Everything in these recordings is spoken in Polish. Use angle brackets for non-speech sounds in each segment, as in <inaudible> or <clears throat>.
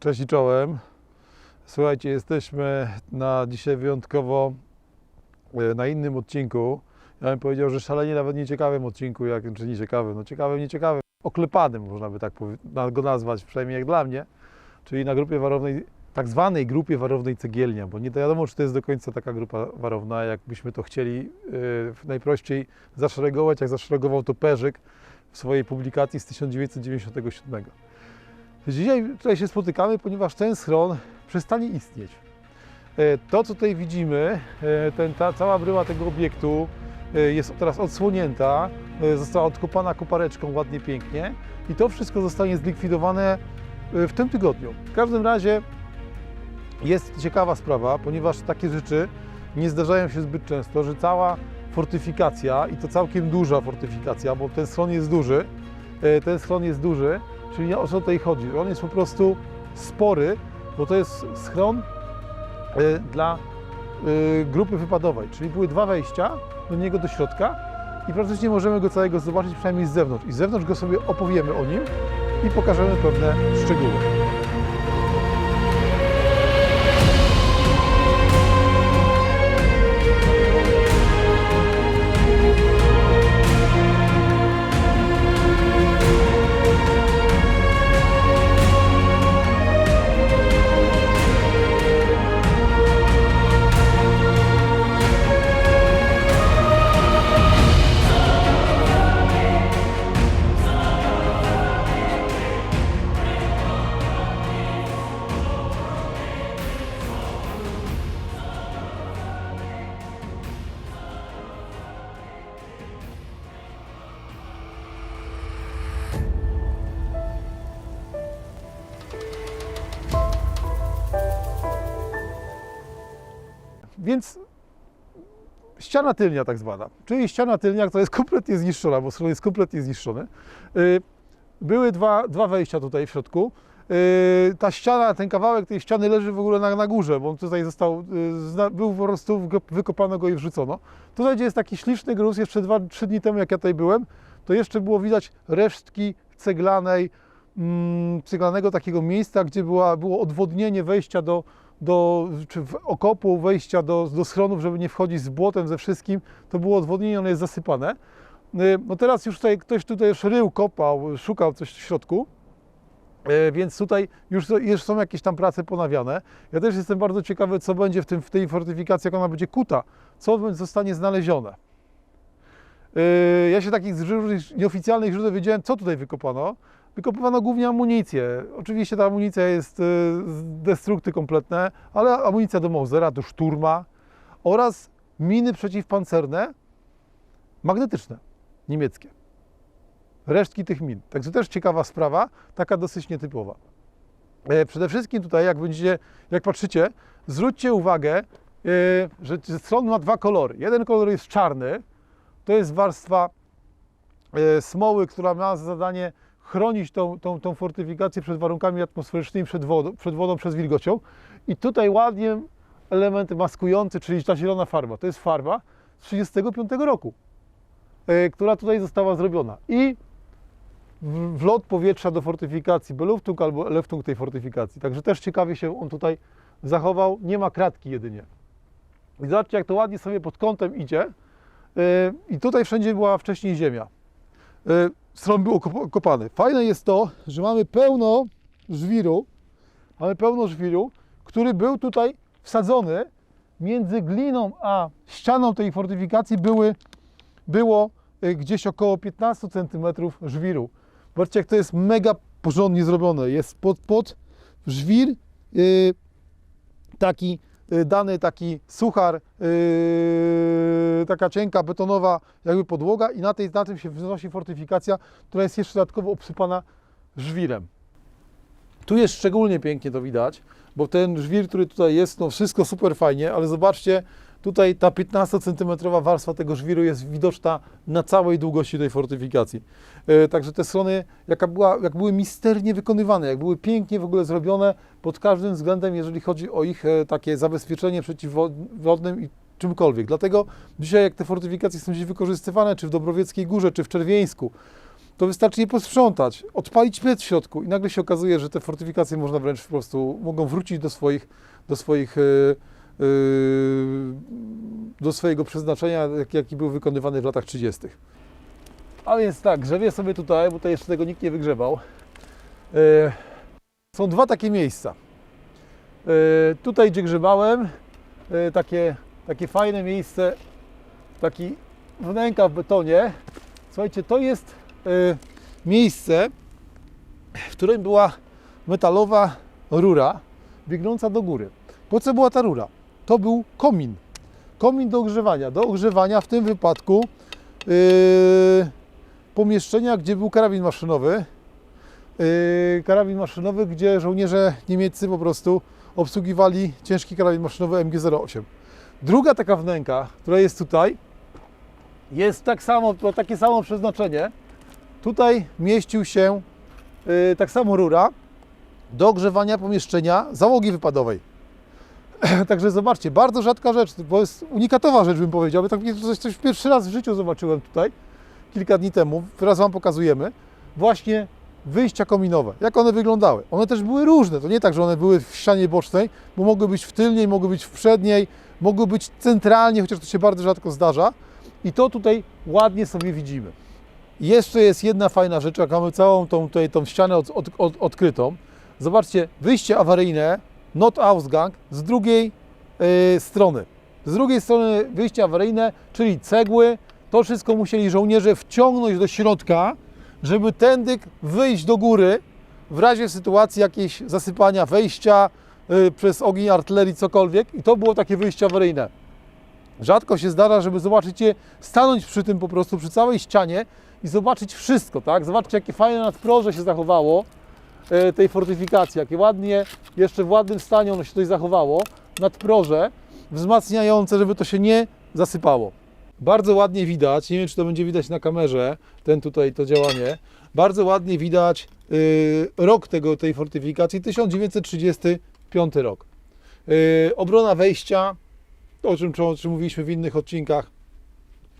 Cześć i czołem. Słuchajcie, jesteśmy na dzisiaj wyjątkowo e, na innym odcinku. Ja bym powiedział, że szalenie nawet nieciekawym odcinku, jak, czy nieciekawym, no ciekawym, nieciekawym, oklepanym można by tak go nazwać, przynajmniej jak dla mnie, czyli na grupie warownej, tak zwanej grupie warownej Cegielnia, bo nie wiadomo, czy to jest do końca taka grupa warowna, jakbyśmy to chcieli e, najprościej zaszeregować, jak zaszeregował to Perzyk w swojej publikacji z 1997. Dzisiaj tutaj się spotykamy, ponieważ ten schron przestanie istnieć. E, To, co tutaj widzimy, e, ten, ta cała bryła tego obiektu e, jest teraz odsłonięta, została odkopana kopareczką ładnie, pięknie i to wszystko zostanie zlikwidowane w tym tygodniu. W każdym razie jest ciekawa sprawa, ponieważ takie rzeczy nie zdarzają się zbyt często, że cała fortyfikacja i to całkiem duża fortyfikacja, bo ten schron jest duży, ten schron jest duży, czyli o co tutaj chodzi? On jest po prostu spory, bo to jest schron e, dla e, grupy wypadowej, czyli były dwa wejścia do niego do środka i praktycznie możemy go całego zobaczyć przynajmniej z zewnątrz. I z zewnątrz go sobie opowiemy o nim i pokażemy pewne szczegóły. Więc ściana tylnia tak zwana, czyli ściana tylnia, która jest kompletnie zniszczona, bo schron jest kompletnie zniszczony. Y, Były dwa, dwa wejścia tutaj w środku. Y, Ta ściana, ten kawałek tej ściany leży w ogóle na, na górze, bo on tutaj został, y, był po prostu, wyko- wykopano go i wrzucono. Tutaj, gdzie jest taki śliczny gruz, jeszcze dwa, trzy dni temu, jak ja tutaj byłem, to jeszcze było widać resztki ceglanej, mm, ceglanego takiego miejsca, gdzie była, było odwodnienie wejścia do, do, czy w okopu wejścia do, do schronów, żeby nie wchodzić z błotem, ze wszystkim, to było odwodnienie, ono jest zasypane. Y, No teraz już tutaj ktoś tutaj już rył, kopał, szukał coś w środku, y, więc tutaj już, już są jakieś tam prace ponawiane. Ja też jestem bardzo ciekawy, co będzie w, tym, w tej fortyfikacji, jak ona będzie kuta, co zostanie znalezione. Y, Ja się takich nieoficjalnych źródeł wiedziałem, co tutaj wykopano. Wykopywano głównie amunicję. Oczywiście ta amunicja jest y, z destrukty kompletne, ale amunicja do Mausera, do szturma oraz miny przeciwpancerne magnetyczne, niemieckie. Resztki tych min. Także też ciekawa sprawa, taka dosyć nietypowa. E, Przede wszystkim tutaj, jak będziecie, jak patrzycie, zwróćcie uwagę, e, że stron ma dwa kolory. Jeden kolor jest czarny, to jest warstwa e, smoły, która ma za zadanie chronić tą, tą, tą fortyfikację przed warunkami atmosferycznymi, przed wodą, przed wodą, wilgocią. I tutaj ładnie element maskujący, czyli ta zielona farba. To jest farba z 1935 roku, e, która tutaj została zrobiona. I wlot powietrza do fortyfikacji, Beluftung albo Leftung tej fortyfikacji. Także też ciekawie się on tutaj zachował. Nie ma kratki jedynie. I zobaczcie, jak to ładnie sobie pod kątem idzie. Yy, I tutaj wszędzie była wcześniej ziemia. Yy, Stron był okopany. Fajne jest to, że mamy pełno żwiru, mamy pełno żwiru, który był tutaj wsadzony między gliną a ścianą tej fortyfikacji były, było y, gdzieś około 15 cm żwiru. Zobaczcie, jak to jest mega porządnie zrobione. Jest pod, pod żwir y, taki dany taki suchar, yy, taka cienka betonowa jakby podłoga i na, tej, na tym się wznosi fortyfikacja, która jest jeszcze dodatkowo obsypana żwirem. Tu jest szczególnie pięknie to widać, bo ten żwir, który tutaj jest, no wszystko super fajnie, ale zobaczcie, tutaj ta 15 cm warstwa tego żwiru jest widoczna na całej długości tej fortyfikacji. E, Także te strony, jaka była, jak były misternie wykonywane, jak były pięknie w ogóle zrobione pod każdym względem, jeżeli chodzi o ich e, takie zabezpieczenie przeciwwodnym i czymkolwiek. Dlatego dzisiaj, jak te fortyfikacje są dziś wykorzystywane, czy w Dobrowieckiej Górze, czy w Czerwieńsku, to wystarczy je posprzątać, odpalić piec w środku i nagle się okazuje, że te fortyfikacje można wręcz po prostu, mogą wrócić do swoich, do swoich, e, do swojego przeznaczenia, jak- jaki był wykonywany w latach 30. A więc tak, grzebię sobie tutaj, bo tutaj jeszcze tego nikt nie wygrzebał. E, Są dwa takie miejsca. E, Tutaj, gdzie grzebałem, takie, takie fajne miejsce, taki wnęka w betonie. Słuchajcie, to jest miejsce, w którym była metalowa rura biegnąca do góry. Po co była ta rura? To był komin. Komin do ogrzewania. Do ogrzewania w tym wypadku yy, pomieszczenia, gdzie był karabin maszynowy. Yy, karabin maszynowy, gdzie żołnierze niemieccy po prostu obsługiwali ciężki karabin maszynowy MG-08. Druga taka wnęka, która jest tutaj, jest tak samo, ma takie samo przeznaczenie. Tutaj mieścił się yy, tak samo rura do ogrzewania pomieszczenia załogi wypadowej. <clears throat> Także zobaczcie, bardzo rzadka rzecz, bo jest unikatowa rzecz, bym powiedział. bo Tak coś, coś pierwszy raz w życiu zobaczyłem tutaj, kilka dni temu. Teraz Wam pokazujemy. Właśnie wyjścia kominowe. Jak one wyglądały? One też były różne. To nie tak, że one były w ścianie bocznej, bo mogły być w tylniej, mogły być w przedniej, mogły być centralnie, chociaż to się bardzo rzadko zdarza. I to tutaj ładnie sobie widzimy. Jeszcze jest jedna fajna rzecz, jak mamy całą tą, tutaj, tą ścianę od, od, od, odkrytą. Zobaczcie, wyjście awaryjne, not Ausgang, z drugiej y, strony. Z drugiej strony wyjście awaryjne, czyli cegły. To wszystko musieli żołnierze wciągnąć do środka, żeby tędy wyjść do góry w razie sytuacji jakiejś zasypania wejścia y, przez ogień artylerii, cokolwiek. I to było takie wyjście awaryjne. Rzadko się zdarza, żeby zobaczyć je, stanąć przy tym po prostu, przy całej ścianie i zobaczyć wszystko, tak? Zobaczcie, jakie fajne nadproże się zachowało tej fortyfikacji, jakie ładnie, jeszcze w ładnym stanie ono się tutaj zachowało, nadproże wzmacniające, żeby to się nie zasypało. Bardzo ładnie widać, nie wiem, czy to będzie widać na kamerze, ten tutaj, to działanie, bardzo ładnie widać y, rok tego, tej fortyfikacji, 1935 rok. Y, obrona wejścia, o czym, o czym mówiliśmy w innych odcinkach,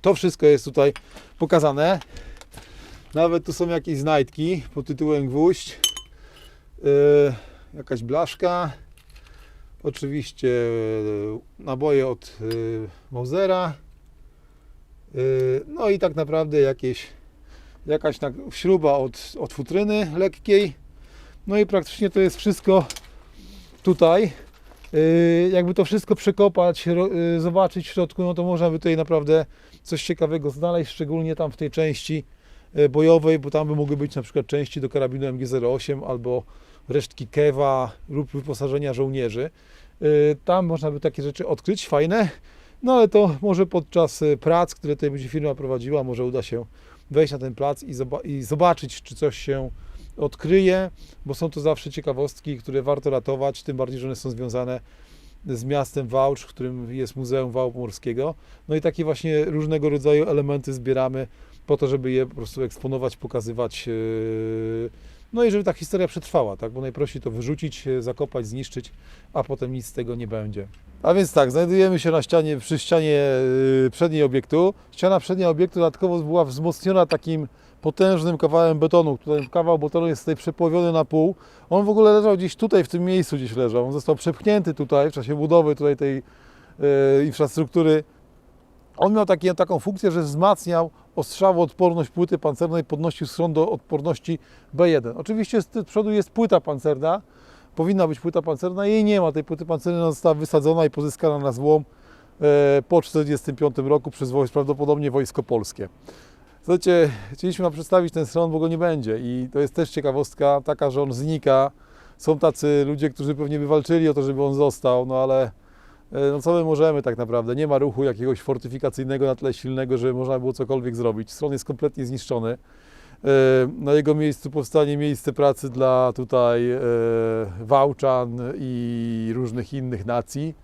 to wszystko jest tutaj pokazane. Nawet tu są jakieś znajdki pod tytułem gwóźdź. Yy, jakaś blaszka. Oczywiście yy, naboje od yy, Mausera. No i tak naprawdę jakieś, jakaś na, śruba od, od futryny lekkiej. No i praktycznie to jest wszystko tutaj. Jakby to wszystko przekopać, zobaczyć w środku, no to można by tutaj naprawdę coś ciekawego znaleźć, szczególnie tam w tej części e, bojowej, bo tam by mogły być na przykład części do karabinu MG-08 albo resztki kewa lub wyposażenia żołnierzy. E, Tam można by takie rzeczy odkryć, fajne, no ale to może podczas e, prac, które tutaj będzie firma prowadziła, może uda się wejść na ten plac i, zoba- i zobaczyć, czy coś się odkryje, bo są to zawsze ciekawostki, które warto ratować, tym bardziej, że one są związane z miastem Wałcz, w którym jest Muzeum Wału Pomorskiego. No i takie właśnie różnego rodzaju elementy zbieramy po to, żeby je po prostu eksponować, pokazywać. yy, No i żeby ta historia przetrwała, tak? Bo najprościej to wyrzucić, zakopać, zniszczyć, a potem nic z tego nie będzie. A więc tak, znajdujemy się na ścianie, przy ścianie yy, przedniej obiektu. Ściana przednia obiektu dodatkowo była wzmocniona takim potężnym kawałem betonu. Tutaj kawał betonu jest tutaj przepowiony na pół. On w ogóle leżał gdzieś tutaj, w tym miejscu gdzieś leżał. On został przepchnięty tutaj w czasie budowy tutaj tej e, infrastruktury. On miał takie, taką funkcję, że wzmacniał ostrzałoodporność płyty pancernej, podnosił schron do odporności B1. Oczywiście z przodu jest płyta pancerna, powinna być płyta pancerna, jej nie ma. Tej płyty pancernej została wysadzona i pozyskana na złom e, po 1945 roku przez prawdopodobnie Wojsko Polskie. Słuchajcie, chcieliśmy Wam przedstawić ten stron, bo go nie będzie i to jest też ciekawostka taka, że on znika. Są tacy ludzie, którzy pewnie by walczyli o to, żeby on został, no ale no co my możemy tak naprawdę? Nie ma ruchu jakiegoś fortyfikacyjnego na tyle silnego, żeby można było cokolwiek zrobić. Stron jest kompletnie zniszczony. E, Na jego miejscu powstanie miejsce pracy dla tutaj e, Wałczan i różnych innych nacji.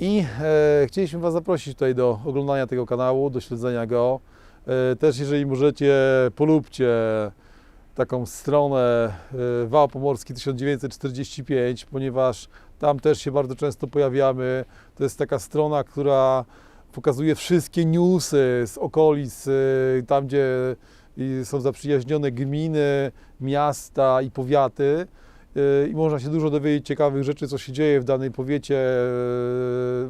I e, chcieliśmy Was zaprosić tutaj do oglądania tego kanału, do śledzenia go. E, też jeżeli możecie, polubcie taką stronę e, Wał Pomorski 1945, ponieważ tam też się bardzo często pojawiamy. To jest taka strona, która pokazuje wszystkie newsy z okolic, e, tam gdzie i są zaprzyjaźnione gminy, miasta i powiaty. y, I można się dużo dowiedzieć ciekawych rzeczy, co się dzieje w danej powiecie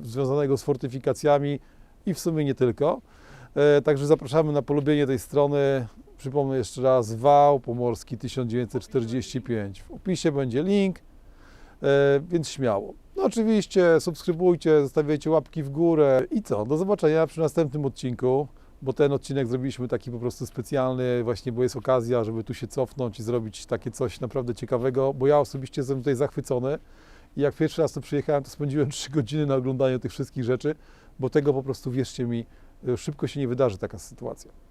y, związanego z fortyfikacjami i w sumie nie tylko. Także zapraszamy na polubienie tej strony. Przypomnę jeszcze raz, Wał Pomorski 1945. W opisie będzie link, więc śmiało. No oczywiście subskrybujcie, zostawiajcie łapki w górę i co? Do zobaczenia przy następnym odcinku, bo ten odcinek zrobiliśmy taki po prostu specjalny, właśnie bo jest okazja, żeby tu się cofnąć i zrobić takie coś naprawdę ciekawego, bo ja osobiście jestem tutaj zachwycony i jak pierwszy raz tu przyjechałem, to spędziłem <laughs> 3 godziny na oglądaniu tych wszystkich rzeczy, bo tego po prostu, wierzcie mi, szybko się nie wydarzy taka sytuacja.